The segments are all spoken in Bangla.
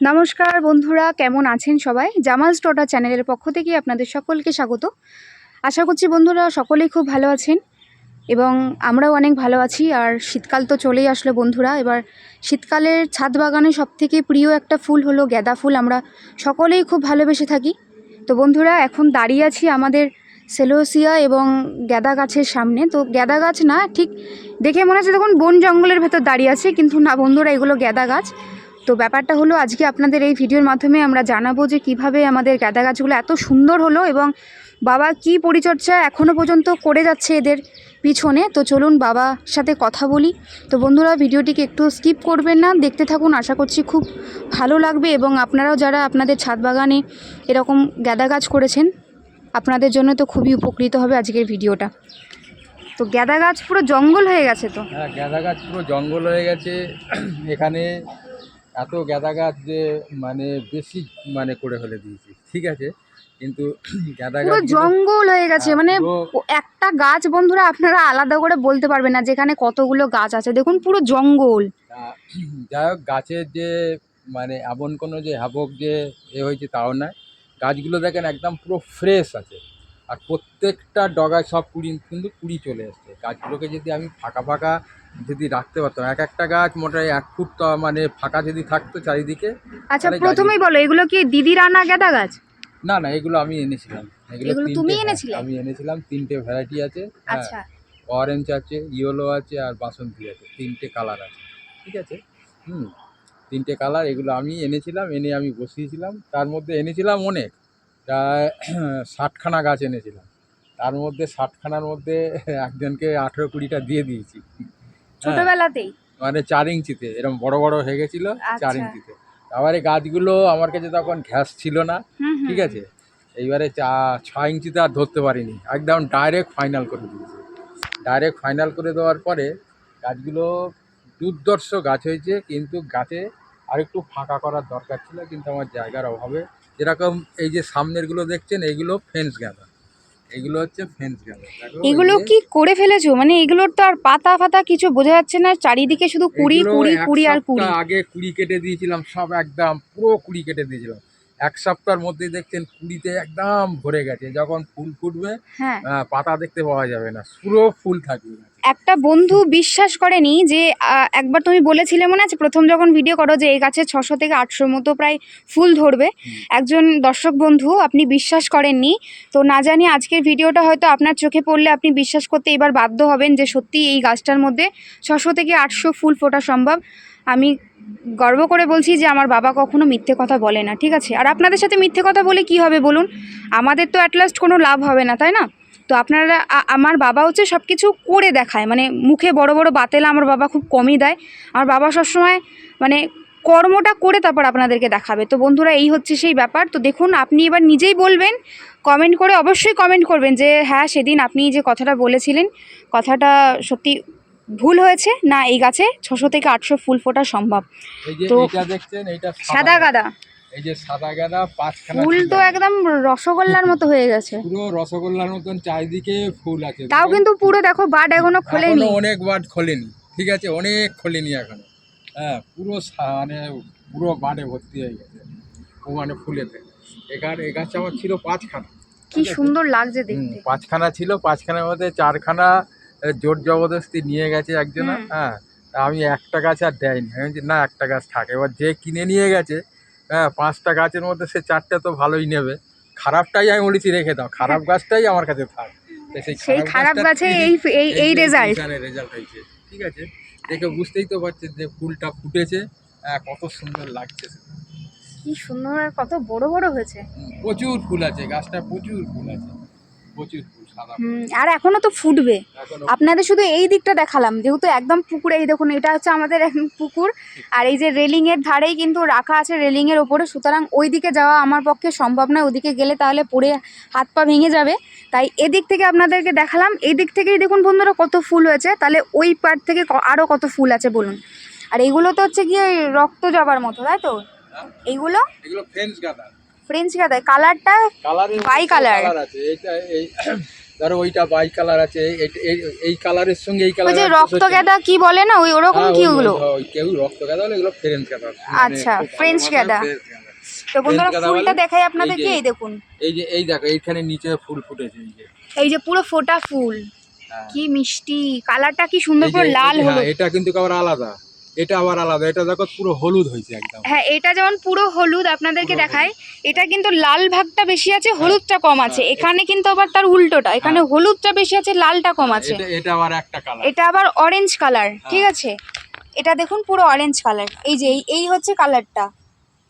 নমস্কার বন্ধুরা, কেমন আছেন সবাই? জামাল স্টোটা চ্যানেলের পক্ষ থেকে আপনাদের সকলকে স্বাগত। আশা করছি বন্ধুরা সকলেই খুব ভালো আছেন এবং আমরাও অনেক ভালো আছি। আর শীতকাল তো চলেই আসলো বন্ধুরা। এবার শীতকালের ছাদ বাগানে সবথেকে প্রিয় একটা ফুল হলো গাঁদা ফুল। আমরা সকলেই খুব ভালোবেসে থাকি। তো বন্ধুরা, এখন দাঁড়িয়ে আছি আমাদের সেলোসিয়া এবং গাঁদা গাছের সামনে। তো গাঁদা গাছ না, ঠিক দেখে মনে হচ্ছে দেখুন বন জঙ্গলের ভেতর দাঁড়িয়ে আছে। কিন্তু না বন্ধুরা, এগুলো গাঁদা গাছ। তো ব্যাপারটা হলো, আজকে আপনাদের এই ভিডিওর মাধ্যমে আমরা জানাব যে কীভাবে আমাদের গাঁদা গাছগুলো এত সুন্দর হলো এবং বাবা কি পরিচর্যা এখনও পর্যন্ত করে যাচ্ছে এদের পিছনে। তো চলুন বাবার সাথে কথা বলি। তো বন্ধুরা, ভিডিওটিকে একটু স্কিপ করবেন না, দেখতে থাকুন, আশা করছি খুব ভালো লাগবে এবং আপনারাও যারা আপনাদের ছাদ বাগানে এরকম গাঁদা গাছ করেছেন, আপনাদের জন্য তো খুবই উপকৃত হবে আজকের ভিডিওটা। তো গাঁদা গাছ পুরো জঙ্গল হয়ে গেছে তো? হ্যাঁ গাঁদা গাছ পুরো জঙ্গল হয়ে গেছে। এখানে এত গাঁদা গাছ যে মানে বেশি মানে করে ফেলে দিয়েছি। ঠিক আছে? কিন্তু গাঁদা গাছ জঙ্গল হয়ে গেছে। মানে একটা গাছ বন্ধুরা আপনারা আলাদা করে বলতে পারবেন না যেখানে কতগুলো গাছ আছে। দেখুন পুরো জঙ্গল। যাই হোক গাছের যে মানে এমন কোনো যে হ্যাবক যে এ হয়েছে তাও নয়। গাছগুলো দেখেন একদম পুরো ফ্রেশ আছে। আর প্রত্যেকটা ডগায় সব কুড়ি কিন্তু কুড়ি চলে এসছে। গাছগুলোকে যদি আমি ফাঁকা ফাঁকা যদি রাখতে পারতাম এক একটা গাছ মোটামুটি এক ফুট তো মানে ফাঁকা যদি থাকতো চারিদিকে আচ্ছা প্রথমেই বলো এগুলো কি দিদির আনা গাঁদা গাছ? না না এগুলো আমি এনেছিলাম। এগুলো তুমি এনেছিলে? আমি এনেছিলাম তিনটে ভ্যারাইটি আছে। হ্যাঁ আচ্ছা। অরেঞ্জ আছে ইয়েলো আছে আর বাসন্তী আছে তিনটে কালার আছে। ঠিক আছে? হুম তিনটে কালার এগুলো আমি এনেছিলাম এনে আমি বসিয়েছিলাম। তার মধ্যে এনেছিলাম অনেক। প্রায় ষাটখানা গাছ এনেছিলাম। তার মধ্যে ষাটখানার মধ্যে একজনকে আঠেরো কুড়িটা দিয়ে দিয়েছি। ছোটবেলাতেই? মানে চার ইঞ্চিতে এরকম বড় বড় হয়ে গেছিল চার আচ্ছা। ইঞ্চিতে। তারপরে গাছগুলো আমার কাছে তখন ঘ্যাস ছিল না। ঠিক আছে? এইবারে চা ছ ইঞ্চিতে আর ধরতে পারিনি। একদম ডাইরেক্ট ফাইনাল করে দিয়েছি। ডাইরেক্ট ফাইনাল করে দেওয়ার পরে গাছগুলো দুর্দর্শ গাছ হয়েছে কিন্তু গাছে আরেকটু ফাঁকা করার দরকার ছিল কিন্তু আমার জায়গার অভাবে। যেরকম এই যে সামনেরগুলো দেখছেন এইগুলো ফেন্স গাঁদা। হচ্ছে ফেন্স এগুলো কি করে ফেলেছো? মানে এগুলোর তো আর পাতা ফাতা কিছু বোঝা যাচ্ছে না চারিদিকে শুধু কুড়ি কুড়ি কুড়ি আর কুড়ি। আগে কুড়ি কেটে দিয়েছিলাম সব একদম পুরো কুড়ি কেটে দিয়েছিলাম। এক সপ্তাহের মধ্যে দেখছেন কুড়িতে একদম ভরে গেছে যখন ফুল ফুটবে হ্যাঁ। পাতা দেখতে পাওয়া যাবে না পুরো ফুল থাকবে। একটা বন্ধু বিশ্বাস করেনি যে একবার তুমি বলেছিলে মনে আছে প্রথম যখন ভিডিও করো যে এই গাছে ছশো থেকে আটশোর মতো প্রায় ফুল ধরবে। একজন দর্শক বন্ধু আপনি বিশ্বাস করেননি। তো না জানি আজকের ভিডিওটা হয়তো আপনার চোখে পড়লে আপনি বিশ্বাস করতে এবার বাধ্য হবেন যে সত্যি এই গাছটার মধ্যে ছশো থেকে আটশো ফুল ফোটা সম্ভব। আমি গর্ব করে বলছি যে আমার বাবা কখনো মিথ্যে কথা বলে না ঠিক আছে? আর আপনাদের সাথে মিথ্যে কথা বলে কি হবে বলুন? আমাদের তো অ্যাট লাস্ট কোনো লাভ হবে না তাই না? তো আপনারা আমার বাবা হচ্ছে সব কিছু করে দেখায়। মানে মুখে বড় বড় বাতেলা আমার বাবা খুব কমই দেয়। আমার বাবা সবসময় মানে কর্মটা করে তারপর আপনাদেরকে দেখাবে। তো বন্ধুরা এই হচ্ছে সেই ব্যাপার। তো দেখুন আপনি এবার নিজেই বলবেন কমেন্ট করে অবশ্যই কমেন্ট করবেন যে হ্যাঁ সেদিন আপনি যে কথাটা বলেছিলেন কথাটা সত্যি ভুল হয়েছে। না এই গাছে ছশো থেকে আটশো ফুল ফোটা সম্ভব। তো- সাদা গাদা। এই যে সাদা গাদা পাঁচখানা ফুল। তো একদম রসগোল্লার মতো হয়ে গেছে। পুরো রসগোল্লার মতন চারিদিকে ফুল আছে। তাও কিন্তু পুরো দেখো বাট এখনও খোলেনি। অনেক বার খোলেনি। ঠিক আছে অনেক খোলেনি এখনও। হ্যাঁ পুরো মানে পুরো বাড়ে ভর্তি হয়ে গেছে। ও মানে ফুলেতে। এখানে এ গাছ আমার ছিল পাঁচখানা। কি সুন্দর লাগছে দেখতে। পাঁচখানা ছিল পাঁচখানার মধ্যে চারখানা জোর জবরদস্তি নিয়ে গেছে একজন। হ্যাঁ আমি একটা গাছ আর দেয়নি। আমি না একটা গাছ থাকে। এবার যে কিনে নিয়ে গেছে হ্যাঁ পাঁচটা গাছের মধ্যে সে চারটে তো ভালোই নেবে। খারাপটাই আমি বলেছি রেখে দাও। খারাপ গাছটাই আমার কাছে থাক। সেই খারাপ গাছে এই এই এই রেজাল্ট রেজাল্ট হয়েছে। ঠিক আছে? দেখে বুঝতেই তো পারছেন যে ফুলটা ফুটেছে। হ্যাঁ, কত সুন্দর লাগছে। কি সুন্দর আর কত বড় বড় হয়েছে। প্রচুর ফুল আছে গাছটা প্রচুর ফুল আছে। আর এখনও তো ফুটবে। আপনাদের শুধু এই দিকটা দেখালাম যেহেতু একদম পুকুরে এই দেখুন এটা হচ্ছে আমাদের পুকুর। আর এই যে রেলিং এর ধারেই কিন্তু রাখা আছে রেলিং এর ওপরে সুতরাং ওই দিকে যাওয়া আমার পক্ষে সম্ভব নয় ওদিকে গেলে তাহলে পড়ে হাত পা ভেঙে যাবে। তাই এদিক থেকে আপনাদেরকে দেখালাম এই দিক থেকেই দেখুন বন্ধুরা কত ফুল হয়েছে। তাহলে ওই পার্ট থেকে ক- আরও কত ফুল আছে বলুন। আর এইগুলো তো হচ্ছে কি ওই রক্ত জবার মতো তাই তো? হ্যাঁ? এইগুলো এগুলো ফ্রেঞ্চ গাঁদা। ফ্রেঞ্চ গাঁদায় কালারটা colour। কালার আছে। এইটা এই ধরো ওইটা বাই কালার আছে। এই- কালারের সঙ্গে এই কালার যে রক্ত গাঁদা কি বলে না? ওই ওরকম হ্যাঁ, কি ওগুলো? কেউ রক্ত গাঁদা হলে এগুলো ফ্রেঞ্চ গাঁদা। মানে আচ্ছা, ফ্রেঞ্চ গাঁদা। তো বন্ধুরা ফুলটা? দেখাই আপনাদেরকে এই দেখুন। এই যে এই দেখো এইখানে নিচে ফুল ফুটেছে এই যে। এই যে পুরো ফোটা ফুল। হ্যাঁ। কি মিষ্টি। কালারটা কি সুন্দর পুরো লাল হ্যাঁ, এটা কিন্তু আবার আলাদা। এটা আবার আলাদা এটা দেখো পুরো হলুদ হয়েছে একদম। হ্যাঁ এটা যেমন পুরো হলুদ আপনাদেরকে দেখায় এটা কিন্তু লাল ভাগটা বেশি আছে হলুদটা কম আছে। হ্যাঁ, এখানে কিন্তু আবার তার উল্টোটা এখানে হ্যাঁ। হলুদটা বেশি আছে লালটা কম আছে। এটা আবার একটা কালার এটা আবার অরেঞ্জ কালার হ্যাঁ। ঠিক আছে? এটা দেখুন পুরো অরেঞ্জ কালার এই যে এই- হচ্ছে কালারটা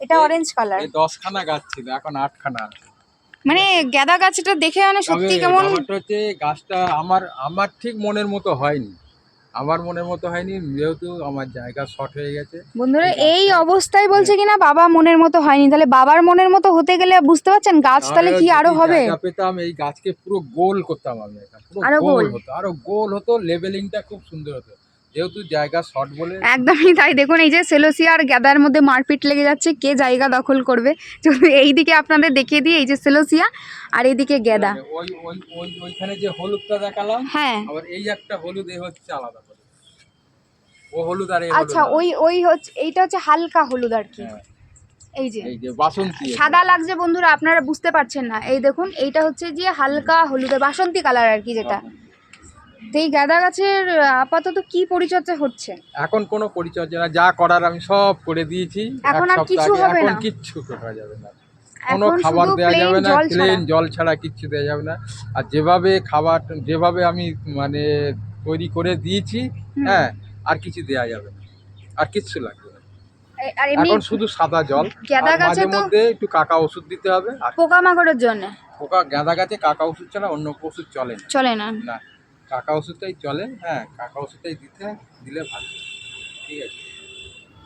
এটা অরেঞ্জ কালার দশখানা গাছ ছিল এখন আটখানা আছে। মানে গাঁদা গাছটা দেখে মানে সত্যি কেমন হচ্ছে গাছটা আমার আমার ঠিক মনের মতো হয়নি। আমার মনের মতো হয়নি যেহেতু আমার জায়গা শর্ট হয়ে গেছে। বন্ধুরা এই অবস্থায় বলছে কিনা বাবা মনের মতো হয়নি। তাহলে বাবার মনের মতো হতে গেলে বুঝতে পারছেন গাছ তাহলে কি আরও হবে? জায়গা পেতাম এই গাছকে পুরো গোল করতাম আমি। এটা পুরো আরও গোল গোল। হতো আরও গোল হতো লেভেলিংটা খুব সুন্দর হতো। যেহেতু জায়গা শর্ট বলে একদমই তাই। দেখুন এই যে সেলোসিয়া আর গ্যাদার মধ্যে মারপিট লেগে যাচ্ছে কে জায়গা দখল করবে? যদি এইদিকে আপনাদের দেখিয়ে দিই এই যে সেলোসিয়া আর এইদিকে গ্যাদা মানে ওই ওই ওই ওইখানে যে হলুদটা দেখালাম হ্যাঁ। আবার এই একটা হলুদ এ হচ্ছে আলাদা ও হলুদ আর আচ্ছা ওই ওই হচ্ছে এইটা হচ্ছে হালকা হলুদ আর কি। হ্যাঁ, এই যে। সাদা লাগছে বন্ধুরা আপনারা বুঝতে পারছেন না। এই দেখুন এইটা হচ্ছে যে হালকা হলুদে বাসন্তী কালার আর কি যেটা। তো এই গাঁদা গাছের আপাতত কি পরিচর্যা হচ্ছে? এখন কোনো পরিচর্যা না যা করার আমি সব করে দিয়েছি। এখন আর কিছু। হবে এখন না? কিচ্ছু করা যাবে না। কোনো খাবার দেওয়া যাবে না প্লেন জল ছাড়া কিচ্ছু দেওয়া যাবে না। আর যেভাবে খাবার যেভাবে আমি মানে তৈরি করে দিয়েছি হ্যাঁ আর কিছু দেওয়া যাবে না। আর কিচ্ছু লাগবে না। এখন শুধু সাদা জল। মাঝে মধ্যে একটু কাকা ওষুধ দিতে হবে। পোকামাকড়ের জন্য? পোকা গাঁদা গাছে কাকা ওষুধ ছাড়া অন্য ওষুধ চলে না। চলে না। না। কাকা ওষুধটাই চলে হ্যাঁ কাকা ওষুধটাই দিতে, দিলে ভালো। ঠিক আছে।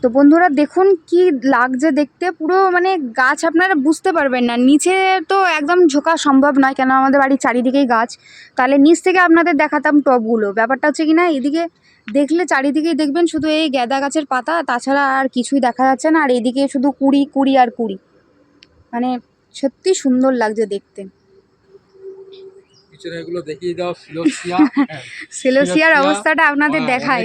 তো বন্ধুরা দেখুন কি লাগছে দেখতে, পুরো মানে গাছ আপনারা বুঝতে পারবেন না। নিচে তো একদম ঝোকা সম্ভব নয়, কেন আমাদের বাড়ির চারিদিকেই গাছ। তাহলে নিচ থেকে আপনাদের দেখাতাম টবগুলো ব্যাপারটা হচ্ছে কি না এদিকে দেখলে চারিদিকেই দেখবেন শুধু এই গ্যাদা গাছের পাতা, তাছাড়া আর কিছুই দেখা যাচ্ছে না। আর এদিকে শুধু কুড়ি কুড়ি আর কুড়ি। মানে সত্যি সুন্দর লাগছে দেখতে। এগুলো দেখিয়ে দাও সিলোসিয়া। সেলোসিয়ার অবস্থাটা আপনাদের দেখায়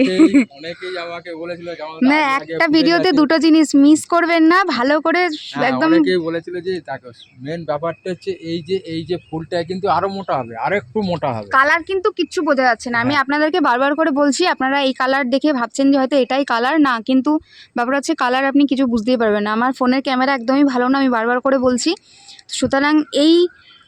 অনেকেই- আমাকে বলেছিল না একটা ভিডিওতে দুটো জিনিস মিস করবেন না ভালো করে হ্যাঁ, একদম অনেকেই বলেছিল যে দেখো মেন ব্যাপারটা হচ্ছে এই যে এই যে ফুলটা কিন্তু আরও মোটা হবে আরও একটু মোটা হবে। কালার কিন্তু কিচ্ছু বোঝা যাচ্ছে না। আমি হ্যাঁ। আপনাদেরকে বারবার করে বলছি আপনারা এই কালার দেখে ভাবছেন যে হয়তো এটাই কালার না কিন্তু ব্যাপার হচ্ছে কালার আপনি কিছু বুঝতেই পারবেন না। আমার ফোনের ক্যামেরা একদমই ভালো না আমি বারবার করে বলছি। সুতরাং এই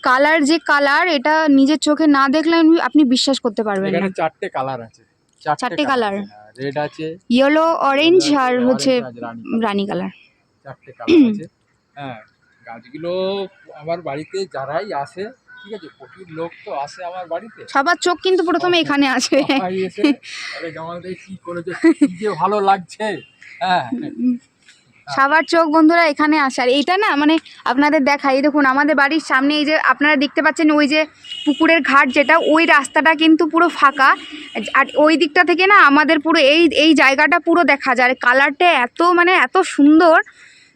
কালার যে কালার এটা নিজের চোখে না দেখলে আপনি- বিশ্বাস করতে পারবেন না। চারটে কালার আছে। চারটে colour? রেড আছে। ইয়েলো অরেঞ্জ আর হচ্ছে রানী কালার চারটে কালার আছে। হ্যাঁ গাছগুলো আমার বাড়িতে যারাই আসে ঠিক আছে প্রচুর লোক তো আসে আমার বাড়িতে। সবার চোখ কিন্তু প্রথমে এখানে এসে আরে জামাল কি করেছে? কি যে ভালো লাগছে? হ্যাঁ সবার চোখ বন্ধুরা এখানে আসার। এইটা না মানে আপনাদের দেখাই। দেখুন, আমাদের বাড়ির সামনে এই যে আপনারা দেখতে পাচ্ছেন ওই যে পুকুরের ঘাট যেটা, ওই রাস্তাটা কিন্তু পুরো ফাঁকা। আর ওই দিকটা থেকে না আমাদের পুরো এই এই জায়গাটা পুরো দেখা যায়। কালারটা এত মানে এত সুন্দর।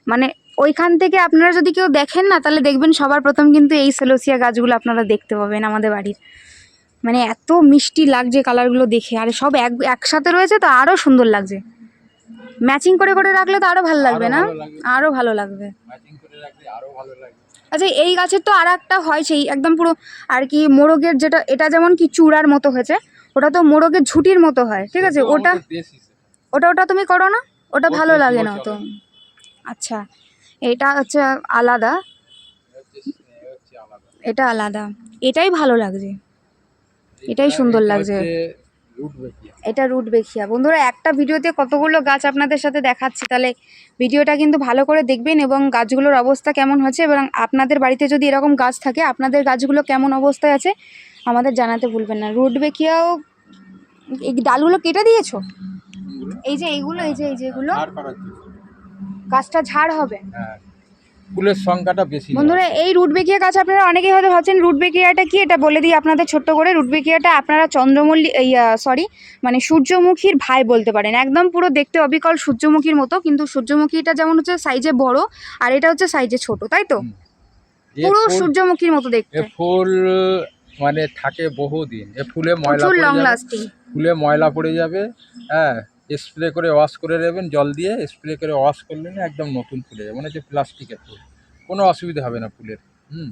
মানে ওইখান থেকে আপনারা যদি কেউ দেখেন না, তাহলে দেখবেন সবার প্রথম কিন্তু এই সেলোসিয়া গাছগুলো আপনারা দেখতে পাবেন আমাদের বাড়ির। মানে এত মিষ্টি লাগছে কালারগুলো দেখে। আর সব এক, একসাথে রয়েছে তো আরও সুন্দর লাগছে। ম্যাচিং করে করে রাখলে তো আরও ভালো লাগবে না? আরও ভালো লাগবে। আচ্ছা এই গাছের তো আর একটা হয় সেই একদম পুরো আর কি মোরগের যেটা এটা যেমন কি চূড়ার মতো হয়েছে ওটা তো মোরগের ঝুটির মতো হয় ঠিক আছে? ওটা। ওটা ওটা তুমি করো না? ওটা ভালো লাগে না তো। আচ্ছা এটা হচ্ছে আলাদা। এটা আলাদা। এটাই ভালো লাগছে। এটাই এটা- সুন্দর লাগছে। এটা রুট বেখিয়া। বন্ধুরা একটা ভিডিওতে কতগুলো গাছ আপনাদের সাথে দেখাচ্ছি তাহলে ভিডিওটা কিন্তু ভালো করে দেখবেন এবং গাছগুলোর অবস্থা কেমন হচ্ছে এবং আপনাদের বাড়িতে যদি এরকম গাছ থাকে আপনাদের গাছগুলো কেমন অবস্থায় আছে আমাদের জানাতে ভুলবেন না। রুট বেখিয়াও এই ডালগুলো কেটে দিয়েছ? এই যে এইগুলো এই যে এই যে এগুলো। ঝাড় করার জন্য। গাছটা ঝাড় হবে? হ্যাঁ। ফুলের সংখ্যাটা বেশি বন্ধুরা এই রুট বেকিয়া গাছ আপনারা অনেকেই হয়তো ভাবছেন রুট বেকিয়াটা কি? এটা বলে দিই আপনাদের ছোট্ট করে। রুট বেকিয়াটা আপনারা চন্দ্রমল্লি সরি মানে সূর্যমুখীর ভাই বলতে পারেন। একদম পুরো দেখতে অবিকল সূর্যমুখীর মতো কিন্তু সূর্যমুখীটা যেমন হচ্ছে সাইজে বড় আর এটা হচ্ছে সাইজে ছোট তাই তো? পুরো সূর্যমুখীর মতো দেখতে। ফুল মানে থাকে বহুদিন। এ ফুলে ময়লা ফুলে ময়লা পড়ে যাবে হ্যাঁ। স্প্রে করে ওয়াশ করে নেবেন জল দিয়ে স্প্রে করে ওয়াশ করলে একদম নতুন ফুলে যাবে মানে হচ্ছে প্লাস্টিকের ফুল। কোনো অসুবিধা হবে না ফুলের হুম?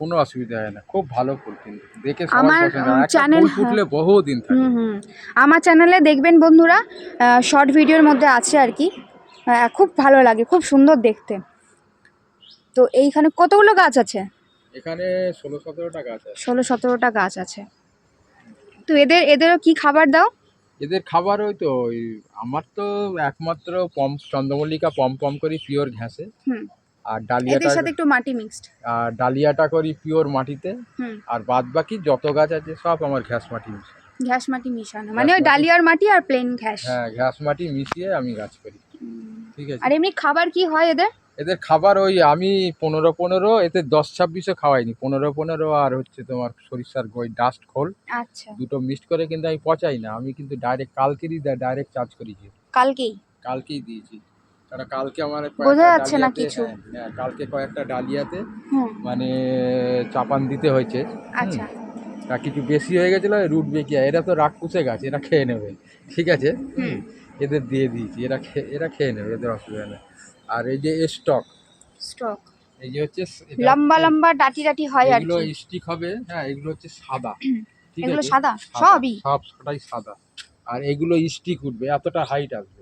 কোনো অসুবিধা হয় না খুব ভালো ফুল কিন্তু দেখে আমার, পছন্দ উম, হয়। ফুটলে বহুদিন থাকে। হুম হুম। আমার চ্যানেলে দেখবেন বন্ধুরা শর্ট ভিডিওর মধ্যে আছে আর কি। খুব ভালো লাগে খুব সুন্দর দেখতে। তো এইখানে কতগুলো গাছ আছে? এখানে ষোলো সতেরো টাকা আছে। ষোলো সতেরোটা গাছ আছে। তো এদের এদেরও কি খাবার দাও? এদের খাবার ওই তো ওই আমার তো একমাত্র পম চন্দ্রমল্লিকা পম পম করি পিওর ঘাসে হুম। আর ডালিয়াটা সাথে একটু মাটি মিক্সড আর ডালিয়াটা করি পিওর মাটিতে। হুম। আর বাদ বাকি যত গাছ আছে সব আমার ঘাস মাটি মিশিয়ে ঘ্যাস মাটি মিশানো। মানে ওই। ডালিয়ার মাটি আর প্লেন ঘ্যাস। হ্যাঁ ঘাস মাটি মিশিয়ে আমি গাছ করি। ঠিক আছে। আর এমনি খাবার কি হয় এদের? এদের খাবার ওই আমি পনেরো পনেরো এতে দশ ছাব্বিশও খাওয়াইনি। পনেরো পনেরো আর হচ্ছে তোমার সরিষার গই ডাস্ট খোল। আচ্ছা। দুটো মিক্সড করে কিন্তু আমি পচাই না আমি কিন্তু ডাইরেক্ট কালকেরই ডাইরেক্ট চার্জ করেছি কালকেই? কালকেই দিয়েছি। কারণ কালকে আমার বোঝা যাচ্ছে না কিছু। হ্যাঁ, হ্যাঁ কালকে কয়েকটা ডালিয়াতে মানে চাপান দিতে হয়েছে আচ্ছা। তা কিছু বেশি হয়ে গেছিল রুট বেকিয়া এরা তো রাগ রাক্ষুসে গাছ এরা খেয়ে নেবে। ঠিক আছে? হুম। এদের দিয়ে দিয়েছি এরা খেয়ে এরা খেয়ে নেবে এদের অসুবিধা নেই। আর এই যে স্টক স্টক এই যে হচ্ছে লম্বা লম্বা ডাটি ডাটি হয় আর এগুলো স্টিক হবে হ্যাঁ এগুলো হচ্ছে সাদা। এগুলো সাদা? সবই? সব সবটাই সাদা। আর এগুলো স্টিক উঠবে এতটা হাইট আসবে।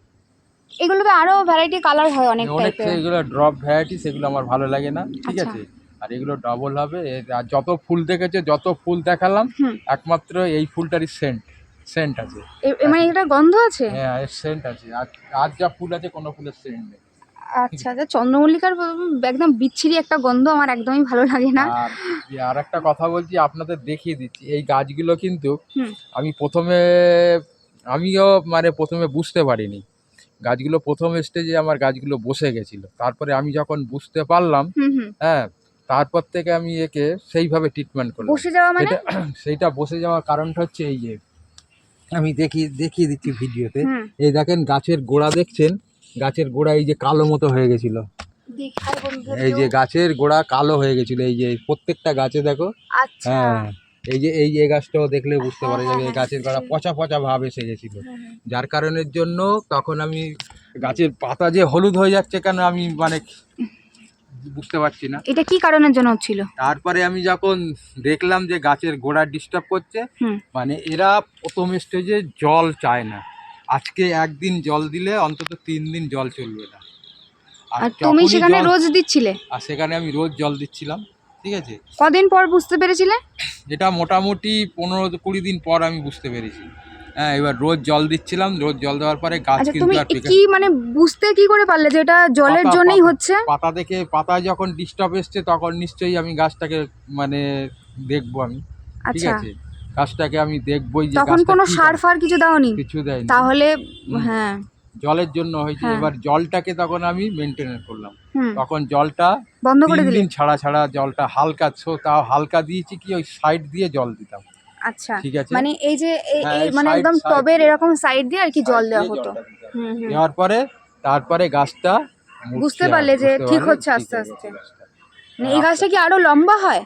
এগুলো তো আরও ভ্যারাইটি কালার হয় অনেক অনেক টাইপের এগুলো ড্রপ ভ্যারাইটি সেগুলো আমার ভালো লাগে না ঠিক আচ্ছা। আছে? আর এগুলো ডাবল হবে আর যত ফুল দেখেছে যত ফুল দেখালাম একমাত্র এই ফুলটারই সেন্ট সেন্ট আছে। মানে এটা গন্ধ আছে? হ্যাঁ এর সেন্ট আছে। আর আর যা ফুল আছে কোনো ফুলের সেন্ট নেই। আচ্ছা আচ্ছা। চন্দ্রমল্লিকার একদম বিচ্ছিরি একটা গন্ধ আমার একদমই ভালো লাগে না। আর একটা কথা বলছি আপনাদের দেখিয়ে দিচ্ছি। এই গাছগুলো কিন্তু আমি প্রথমে আমিও মানে প্রথমে বুঝতে পারিনি। গাছগুলো প্রথম স্টেজে আমার গাছগুলো বসে গেছিল। তারপরে আমি যখন বুঝতে পারলাম হ্যাঁ তারপর থেকে আমি একে সেইভাবে ট্রিটমেন্ট করলাম। বসে যাওয়া মানে? সেইটা বসে যাওয়ার কারণটা হচ্ছে এই যে আমি দেখি দেখিয়ে দিচ্ছি ভিডিওতে। এই দেখেন গাছের গোড়া দেখছেন? গাছের গোড়া এই যে কালো মতো হয়ে গেছিল। এই যে গাছের গোড়া কালো হয়ে গেছিল এই যে প্রত্যেকটা গাছে দেখো। আচ্ছা। হ্যাঁ এই যে এই যে গাছটাও দেখলে বুঝতে পারা যাবে এই হ্যাঁ, গাছের গোড়া পচা পচা ভাব এসে গেছিল। যার কারণের জন্য তখন আমি গাছের পাতা যে হলুদ হয়ে যাচ্ছে কেন আমি মানে বুঝতে পারছি না। এটা কি কারণের জন্য হচ্ছিল? তারপরে আমি যখন দেখলাম যে গাছের গোড়া ডিস্টার্ব করছে মানে এরা প্রথম স্টেজে জল চায় না। আজকে একদিন জল দিলে অন্তত তিন দিন জল চলবে না। আর তুমি যখনই সেখানে জল- রোজ দিচ্ছিলে? আর সেখানে আমি রোজ জল দিচ্ছিলাম ঠিক আছে? কদিন পর বুঝতে পেরেছিলে? এটা মোটামুটি পনেরো কুড়ি দিন পর আমি বুঝতে পেরেছি। হ্যাঁ এবার রোজ জল দিচ্ছিলাম রোজ জল দেওয়ার পরে গাছ আচ্ছা কিন্তু আর পেকে কি মানে বুঝতে কি করে পারলে যে এটা জলের পাতা- জন্যই পাতা- হচ্ছে? পাতা দেখে পাতা যখন ডিস্টার্ব এসছে তখন নিশ্চয়ই আমি গাছটাকে মানে দেখব আমি ঠিক আচ্ছা। আছে? গাছটাকে আমি দেখবোই যে তখন গাছটা কোনো সার ফার কিছু দাওনি? কিছু দেয় তাহলে হ্যাঁ। জলের জন্য হয়েছে। হ্যাঁ। এবার জলটাকে তখন আমি মেনটেন করলাম। হুম। তখন জলটা বন্ধ করে তিন দিলে? দিন ছাড়া ছাড়া জলটা হালকা ছো তাও হালকা দিয়েছি কি ওই সাইড দিয়ে জল দিতাম। আচ্ছা। ঠিক আছে? মানে এই যে এই- হ্যাঁ, এই এই মানে side- একদম side টবের এরকম সাইড দিয়ে আর কি জল দেওয়া দিয়ে হতো। জলটা দিতাম। হুম হুম। দেওয়ার পরে তারপরে গাছটা মরছে বুঝতে আর, পারলে যে ঠিক হচ্ছে আস্তে আস্তে। মানে এই গাছটা কি আরও লম্বা হয়?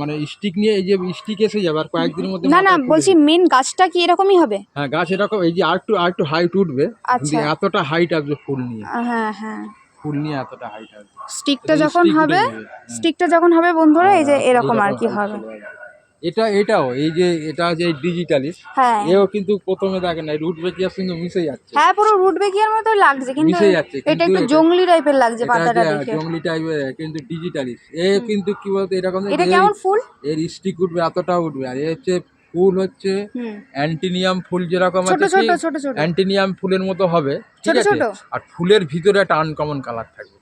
মানে স্টিক নিয়ে এই যে স্টিক এসে যাবে আর কয়েকদিনের মধ্যে না না বলছি মেন গাছটা কি এরকমই হবে? হ্যাঁ গাছ এরকম এই যে আর একটু আর একটু হাইট উঠবে আচ্ছা। এতটা হাইট আসবে ফুল নিয়ে। হ্যাঁ হ্যাঁ। ফুল নিয়ে এতটা হাইট আসবে। স্টিকটা যখন হবে হ্যাঁ। স্টিকটা যখন হবে বন্ধুরা এই যে হ্যাঁ, এরকম আর কি হবে। এটা এটাও এই যে এটা যে ডিজিটালিস হ্যাঁ। এও কিন্তু প্রথমে দেখেন না রুট বেকিয়ার সঙ্গে মিশে যাচ্ছে। হ্যাঁ পুরো রুট বেকিয়ার মতো লাগছে কিন্তু মিশে যাচ্ছে, এটা একটু জঙ্গলি টাইপের লাগছে পাতাটা দেখে। জঙ্গলি টাইপের কিন্তু ডিজিটালিস এ কিন্তু কি বলতো এরকম এটা কেমন ফুল? এর স্টিক উঠবে এতটা উঠবে আর এ হচ্ছে ফুল হচ্ছে অ্যান্টিনিয়াম ফুল যেরকম আছে ছোট ছোট ছোট। অ্যান্টিনিয়াম ফুলের মতো হবে ঠিক ছোট আছে? ছোট? আর ফুলের ভিতরে একটা আনকমন কালার থাকবে।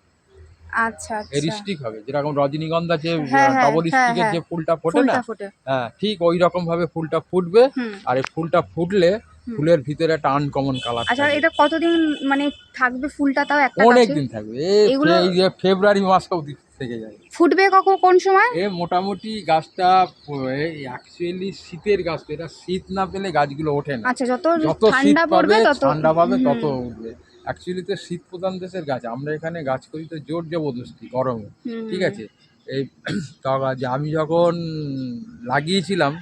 আচ্ছা আচ্ছা। স্টিক হবে যেরকম রজনীগন্ধা যে হ্যাঁ, হ্যাঁ, ডবল হ্যাঁ, স্টিকের। যে ফুলটা ফোটে না? হ্যাঁ ঠিক ওই রকম ভাবে ফুলটা ফুটবে আর এই ফুলটা ফুটলে ফুলের ভিতরে একটা আনকমন কালার আচ্ছা এটা কতদিন মানে থাকবে ফুলটা তাও একটা অনেক দিন থাকবে। এই যে ফেব্রুয়ারি মাস অবধি থেকে যায়। ফুটবে কখন কোন সময়? এ মোটামুটি গাছটা অ্যাকচুয়ালি শীতের গাছ তো এটা শীত না পেলে গাছগুলো ওঠে না। আচ্ছা যত যত শীত ঠান্ডা পড়বে পাবে তত ঠান্ডা পাবে তত উঠবে। অ্যাকচুয়ালি তো শীত প্রধান দেশের গাছ। আমরা এখানে গাছ করি তো জোর জবরদস্তি গরমে। ঠিক আছে? এই যে আমি যখন লাগিয়েছিলাম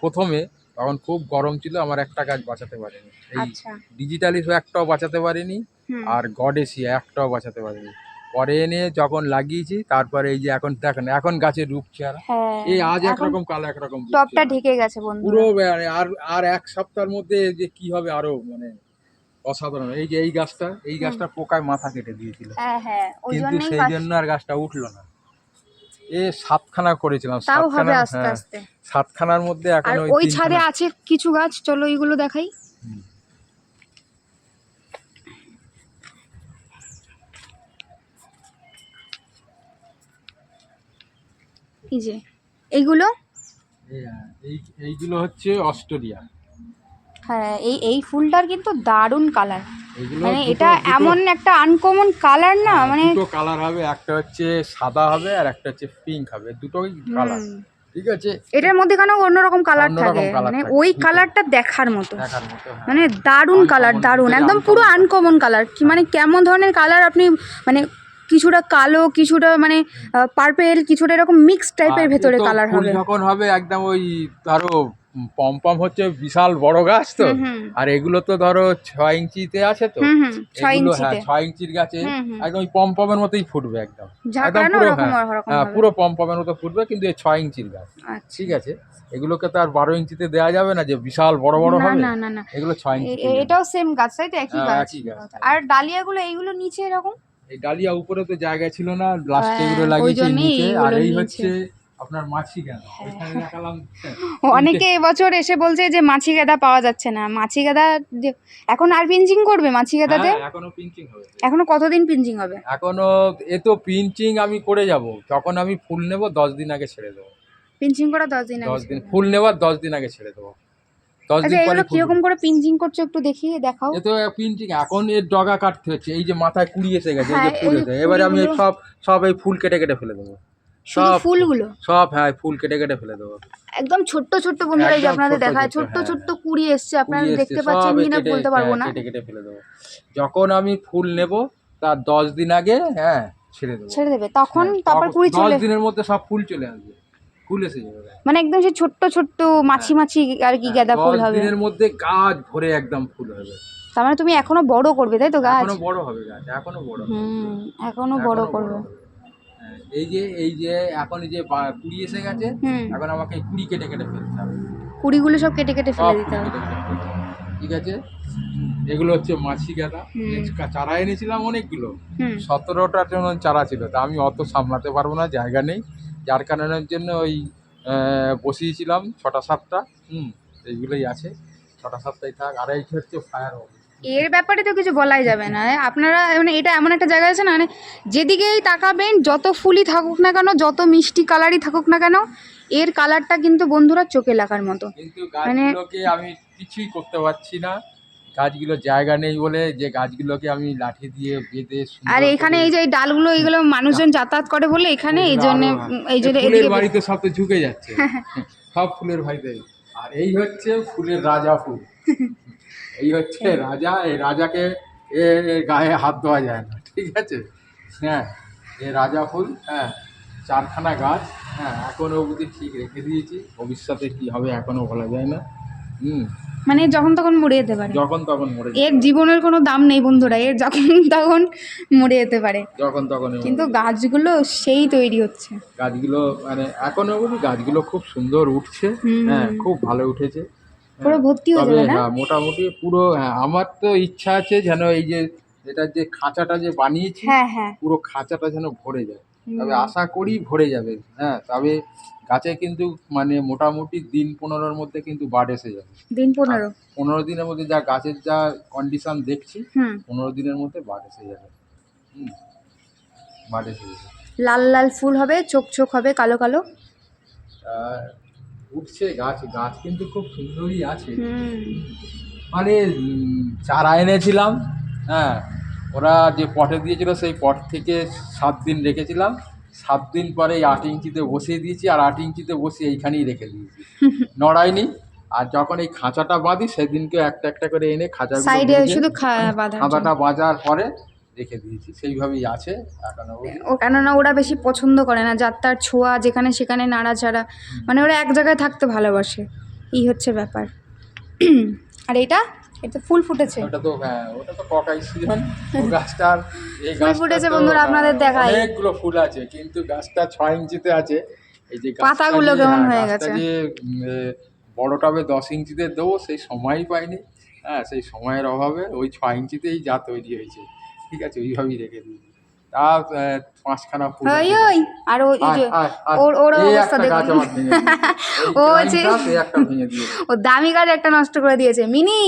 প্রথমে তখন খুব গরম ছিল আমার একটা গাছ বাঁচাতে পারেনি। এই আচ্ছা। ডিজিটালি একটাও বাঁচাতে পারিনি আর গডেসি একটাও বাঁচাতে পারিনি। পরে এনে যখন লাগিয়েছি তারপরে এই যে এখন দেখেন এখন গাছের রূপ চেহারা। হ্যাঁ এই আজ একরকম কাল একরকম টপটা ঢেকে গেছে পুরো আর আর এক সপ্তাহের মধ্যে যে কি হবে আরও মানে অসাধারণ। এই যে এই গাছটা এই গাছটা পোকায় মাথা কেটে দিয়েছিল। হ্যাঁ হ্যাঁ কিন্তু সেই জন্য আর গাছটা উঠল না। এ সাতখানা করেছিলাম সাতখানা হ্যাঁ সাতখানার মধ্যে এখন ওই ছাদে আছে কিছু গাছ চলো এইগুলো দেখাই। এই যে এইগুলো? এই, এই এইগুলো হচ্ছে অস্ট্রেলিয়া হ্যাঁ এই এই ফুলটার কিন্তু দারুণ কালার মানে এটা এমন একটা আনকমন কালার না হ্যাঁ, মানে দুটো কালার হবে একটা হচ্ছে সাদা হবে আর একটা হচ্ছে পিঙ্ক হবে দুটোই কালার ঠিক আছে? এটার মধ্যে কেন অন্যরকম কালার থাকে মানে ওই কালারটা দেখার মতো। হ্যাঁ। মানে দারুণ কালার দারুণ একদম পুরো আনকমন কালার কি মানে কেমন ধরনের কালার আপনি মানে কিছুটা কালো কিছুটা মানে পার্পেল কিছুটা এরকম মিক্স টাইপের ভেতরে কালার হবে। যখন হবে একদম ওই ধরো পম পম হচ্ছে বিশাল বড় গাছ তো। আর এগুলো তো ধরো ছয় ইঞ্চিতে আছে তো। এগুলো হ্যাঁ ছয় ইঞ্চির গাছে একদম ওই পম পমের মতোই ফুটবে একদম। ঝাঁকড়ানো পুরো, হ্যাঁ, হ্যাঁ। পুরো পম পমের মতো ফুটবে কিন্তু এই ছয় ইঞ্চির গাছ। আচ্ছা। ঠিক আছে? এগুলোকে তো আর বারো ইঞ্চিতে দেওয়া যাবে না যে বিশাল বড় বড় হবে। না না এগুলো ছয় ইঞ্চি এটাও সেম গাছ তাই তো? একই হ্যাঁ, গাছ। আর ডালিয়াগুলো এইগুলো নিচে এরকম? এই ডালিয়া উপরে তো জায়গা ছিল না লাস্টে হ্যাঁ, এগুলো লাগিয়েছে নিচে। আর এই হচ্ছে আপনার মাছি হ্যাঁ। দেখালাম অনেকে এবছর এসে বলছে যে মাছি গাদা পাওয়া যাচ্ছে না। মাছি গাদা এখন আর পিঞ্চিং করবে মাছি গাদাতে? হ্যাঁ, এখনও পিঞ্চিং হবে। এখনও কতদিন পিঞ্চিং হবে? এখনও এ তো পিঞ্চিং আমি করে যাব। যখন আমি ফুল নেব দশ দিন আগে ছেড়ে দেবো। পিঞ্চিং করা দশ দিন দশ দিন ফুল নেওয়ার দশ দিন আগে ছেড়ে দেবো। দশ আচ্ছা দিন পরে কীরকম করে পিঞ্চিং করছ একটু দেখিয়ে দেখাও। এ তো পিঞ্চিং এখন এর ডগা কাটতে হচ্ছে। এই যে মাথায় কুড়ি এসে গেছে এই যে হ্যাঁ, ফুল এসে এবারে আমি সব সব এই ফুল কেটে কেটে ফেলে দেবো। সব ফুলগুলো? সব হ্যাঁ ফুল কেটে কেটে ফেলে দেবো। একদম ছোট্ট ছোট্ট বন্ধুরা এই যে আপনাদের ছোট্ট দেখায় ছোট্ট, ছোট্ট হ্যাঁ। কুড়ি এসছে আপনারা দেখতে পাচ্ছেন কিনা বলতে পারব হ্যাঁ, না। কেটে কেটে ফেলে দেবো। যখন আমি ফুল নেব তার দশ দিন আগে হ্যাঁ ছেড়ে দেবো। ছেড়ে দেবে। তখন হ্যাঁ, তারপর কুড়ি দশ দিনের মধ্যে সব ফুল চলে আসবে। ফুল এসে যাবে। মানে একদম সেই ছোট্ট ছোট্ট মাছি মাছি আর কি গাঁদা ফুল হবে। দিনের মধ্যে গাছ ভরে একদম ফুল হবে। তার মানে তুমি এখনও বড় করবে তাই তো গাছ? এখনও বড় হবে গাছ এখনও বড়। হুম এখনও বড় করবে। এই যে এই যে এখন এই যে বা- কুড়ি এসে গেছে হুম। এখন আমাকে এই কুড়ি কেটে কেটে ফেলতে হবে। কুড়িগুলো সব কেটে কেটে সব ফেলে কুড়ি দিতে হবে। কেটে কেটে ফেলতে হবে। ঠিক আছে? এগুলো হচ্ছে মাছি গাঁদা। হুম। এই চারা এনেছিলাম অনেকগুলো। হুম। সতেরোটার জন্য চারা ছিল। তা আমি অত সামলাতে পারব না জায়গা নেই। যার কারণের জন্য ওই আহ, বসিয়েছিলাম ছটা সাতটা। হুম এইগুলোই আছে। ছটা সাতটাই থাক। আর এই হচ্ছে ফায়ার এর ব্যাপারে তো কিছু বলাই যাবে না। আপনারা মানে এটা এমন একটা জায়গা আছে না মানে যেদিকেই তাকাবেন যত ফুলই থাকুক না কেন যত মিষ্টি কালারই থাকুক না কেন এর কালারটা কিন্তু বন্ধুরা চোখে লাগার মতো। মানে আমি কিছুই করতে পারছি না। গাছগুলো জায়গা নেই বলে যে গাছগুলোকে আমি লাঠি দিয়ে বেঁধে আর এখানে এই যে এই ডালগুলো এইগুলো মানুষজন যাতায়াত করে বলে এখানে এই জন্য এই জন্য ফুলের বাড়িতে সব তো ঝুঁকে যাচ্ছে। সব ফুলের বাড়িতে। আর এই হচ্ছে ফুলের রাজা ফুল। এই হচ্ছে রাজা এই রাজাকে এ গায়ে হাত দেওয়া যায় না ঠিক আছে? হ্যাঁ এ রাজা ফুল হ্যাঁ চারখানা গাছ হ্যাঁ এখনও অবধি ঠিক রেখে দিয়েছি। ভবিষ্যতে কি হবে এখনও বলা যায় না। হুম। মানে যখন তখন মরে যেতে পারে। যখন তখন মরে এর জীবনের কোনো দাম নেই বন্ধুরা এর যখন তখন মরে যেতে পারে। যখন তখন কিন্তু গাছগুলো সেই তৈরি হচ্ছে। গাছগুলো মানে এখনও অবধি গাছগুলো খুব সুন্দর উঠছে। হ্যাঁ খুব ভালো উঠেছে। পুরো হ্যাঁ, ভর্তি হয়ে যাবে না? হ্যাঁ মোটামুটি পুরো হ্যাঁ আমার তো ইচ্ছা আছে যেন এই যে এটার যে খাঁচাটা যে বানিয়েছি হ্যাঁ হ্যাঁ। পুরো খাঁচাটা যেন ভরে যায়। তবে আশা করি ভরে যাবে হ্যাঁ তবে গাছে কিন্তু মানে মোটামুটি দিন পনেরোর মধ্যে কিন্তু বাড এসে যাবে। দিন পনেরো? পনেরো দিনের মধ্যে যা গাছের যা কন্ডিশন দেখছি পনেরো দিনের মধ্যে বাড এসে যাবে। হুম বাড এসে যাবে। লাল লাল ফুল হবে চোখ চোখ হবে কালো কালো? উঠছে গাছ গাছ কিন্তু খুব সুন্দরই আছে। মানে চারা এনেছিলাম হ্যাঁ। ওরা যে পটে দিয়েছিল সেই পট থেকে সাত দিন রেখেছিলাম। সাত দিন পরে এই আট ইঞ্চিতে বসিয়ে দিয়েছি আর আট ইঞ্চিতে বসিয়ে এইখানেই রেখে দিয়েছি। নড়াইনি আর যখন এই খাঁচাটা বাঁধি সেদিনকে একটা একটা করে এনে খাঁচাগুলো সাইডে বেঁধে শুধু খা- বাঁধা খাঁচাটা বাঁধার পরে রেখে দিয়েছি। সেইভাবেই আছে ও কেননা ওরা বেশি পছন্দ করে না যার তার ছোঁয়া যেখানে সেখানে নাড়াচাড়া মানে ওরা এক জায়গায় থাকতে ভালোবাসে। এই হচ্ছে ব্যাপার। আর এটা? এটা ফুল ফুটেছে। ওটা তো হ্যাঁ ওটা তো ককাই সিজন ও গাছটার এই ফুল ফুটেছে বন্ধুরা, আপনাদের দেখাই। অনেকগুলো ফুল আছে কিন্তু গাছটা ছয় ইঞ্চিতে আছে। এই যে গাছটা পাতাগুলো কেমন হ্যাঁ, হয়ে গেছে। যে বড় টবে দশ ইঞ্চিতে দেবো সেই সময়ই পাইনি। হ্যাঁ সেই সময়ের অভাবে ওই ছয় ইঞ্চিতেই যা তৈরি হয়েছে। ঠিক আছে ওইভাবেই রেখে দিয়েছি তা পাঁচখানা ফুল ওই ওই আর ওই যে। ওর- ওর অবস্থা দেখুন। ও দিয়েছে। ও দামি গাছ একটা নষ্ট করে দিয়েছে। মিনি!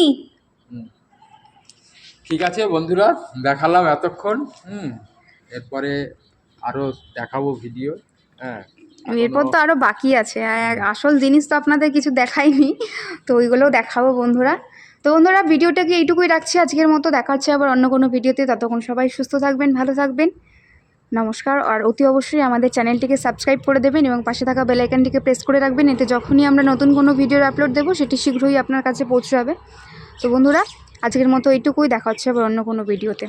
ঠিক আছে বন্ধুরা দেখালাম এতক্ষণ। হুম। এরপরে আরও দেখাবো ভিডিও হ্যাঁ এরপর তো আরও বাকি আছে। আসল জিনিস তো আপনাদের কিছু দেখাইনি। তো ওইগুলোও দেখাবো বন্ধুরা। তো বন্ধুরা, ভিডিওটাকে এইটুকুই রাখছি। আজকের মতো দেখাচ্ছে আবার অন্য কোনো ভিডিওতে। ততক্ষণ সবাই সুস্থ থাকবেন, ভালো থাকবেন। নমস্কার। আর অতি অবশ্যই আমাদের চ্যানেলটিকে সাবস্ক্রাইব করে দেবেন এবং পাশে থাকা বেলাইকানটিকে প্রেস করে রাখবেন। এতে যখনই আমরা নতুন কোনো ভিডিওর আপলোড দেবো, সেটি শীঘ্রই আপনার কাছে পৌঁছাবে। তো বন্ধুরা, আজকের মতো এইটুকুই। দেখা হচ্ছে আবার অন্য কোনো ভিডিওতে।